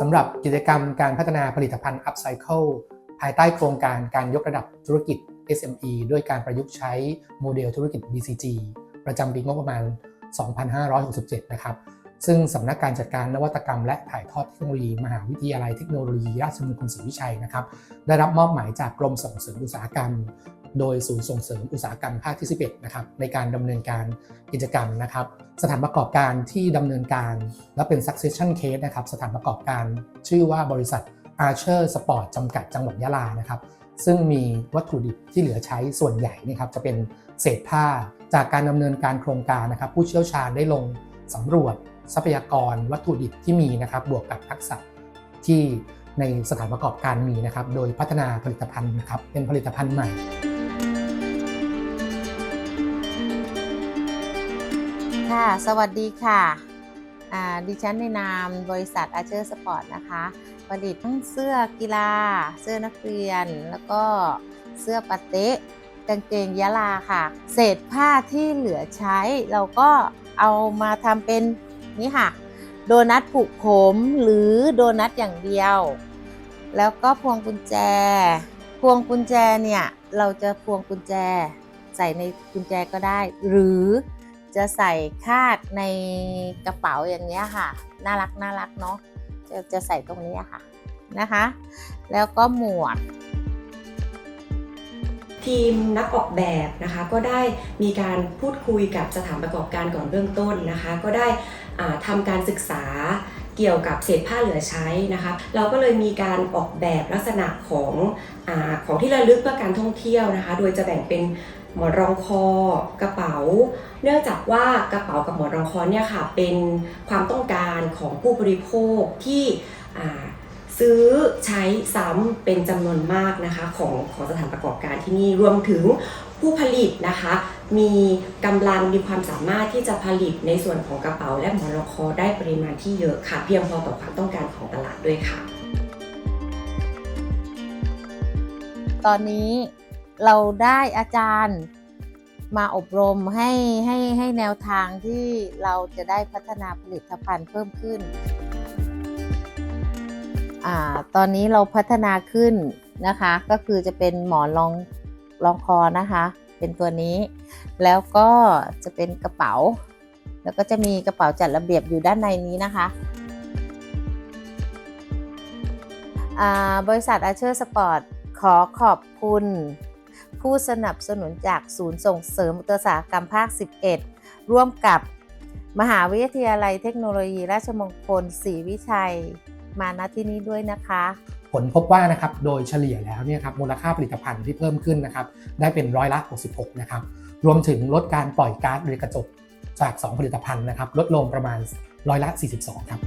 สำหรับกิจกรรมการพัฒนาผลิตภัณฑ์ Upcycle ภายใต้โครงการการยกระดับธุรกิจ SME ด้วยการประยุกต์ใช้โมเดลธุรกิจ BCG ประจำปีงบประมาณ 2567 นะครับ ซึ่งสำนักการจัดการนวัตกรรม และถ่ายทอดเทคโนโลยี มหาวิทยาลัยเทคโนโลยี ราชมงคลศรีวิชัยนะครับได้รับมอบหมายจากกรมส่งเสริมอุตสาหกรรม โดยศูนย์ส่งเสริมอุตสาหกรรมภาคที่11นะครับในการดำเนินการกิจกรรมนะครับ สถานประกอบการที่ดำเนินการและเป็น succession case นะครับสถานประกอบการ ชื่อว่าบริษัท Archer Sport จำกัดจังหวัดยะลานะครับซึ่งมีวัตถุดิบที่เหลือใช้ส่วนใหญ่นะครับจะเป็นเศษผ้าจากการดำเนินการโครงการนะครับ ผู้เชี่ยวชาญได้ลงสำรวจ ทรัพยากรวัตถุดิบที่มีนะครับบวกกับทักษะที่ในสถานประกอบการมีนะครับ โดยพัฒนาผลิตภัณฑ์นะครับเป็นผลิตภัณฑ์ใหม่ค่ะ สวัสดีค่ะดิฉันในนามบริษัทอาเชอร์สปอร์ตนะคะ ผลิตทั้งเสื้อกีฬา เสื้อนักเรียน แล้วก็เสื้อปาเต๊ะกางเกงยะลาค่ะ เศษผ้าที่เหลือใช้ เราก็เอามาทำเป็น นี่ค่ะ โดนัทผูกผมหรือโดนัทอย่างเดียว แล้วก็พวงกุญแจ พวงกุญแจเนี่ย เราจะพวงกุญแจใส่ในกุญแจก็ได้ หรือจะใส่คาดในกระเป๋าอย่างเนี้ยค่ะ น่ารักน่ารักเนาะจะจะใส่ตรงนี้ค่ะนะคะ แล้วก็หมวก ทีมนักออกแบบนะคะก็ได้มีการพูดคุยกับสถานประกอบการก่อนเบื้องต้นนะคะ ก็ได้ทำการศึกษาเกี่ยวกับเศษผ้าเหลือใช้นะคะเราก็เลยมีการออกแบบลักษณะของอของที่ระลึกเพื่อการท่องเที่ยวนะคะ โดยจะแบ่งเป็นหมอนรองคอกระเป๋า เนื่องจากว่ากระเป๋ากับหมอนรองคอเนี่ยค่ะเป็นความต้องการของผู้บริโภคที่ ซื้อใช้ซ้ำเป็นจำนวนมากนะคะของของสถานประกอบการที่นี่รวมถึงผู้ผลิตนะคะ มีกำลังมีความสามารถที่จะผลิตในส่วนของกระเป๋าและหมอนรองคอได้ปริมาณที่เยอะค่ะ เพียงพอต่อความต้องการของตลาดด้วยค่ะ ตอนนี้เราได้อาจารย์มาอบรมให้ให้ให้แนวทางที่เราจะได้พัฒนาผลิตภัณฑ์เพิ่มขึ้น อ่าตอนนี้เราพัฒนาขึ้นนะคะ ก็คือจะเป็นหมอนรองรองคอนะคะ เป็นตัวนี้ แล้วก็จะเป็นกระเป๋า แล้วก็จะมีกระเป๋าจัดระเบียบอยู่ด้านในนี้นะคะบริษัทอาเชอร์สปอร์ตขอขอบคุณ ผู้สนับสนุนจากศูนย์ส่งเสริมอุตสาหกรรมภาค 11 ร่วมกับมหาวิทยาลัยเทคโนโลยีราชมงคลศรีวิชัย มาณที่นี้ด้วยนะคะ ผลพบว่านะครับโดยเฉลี่ยแล้วเนี่ยครับมูลค่าผลิตภัณฑ์ที่เพิ่มขึ้นนะครับได้เป็นร้อยละ66นะครับรวมถึงลดการปล่อยก๊าซเรือนกระจกจาก 2 ผลิตภัณฑ์นะครับลดลงประมาณร้อยละ 42 ครับ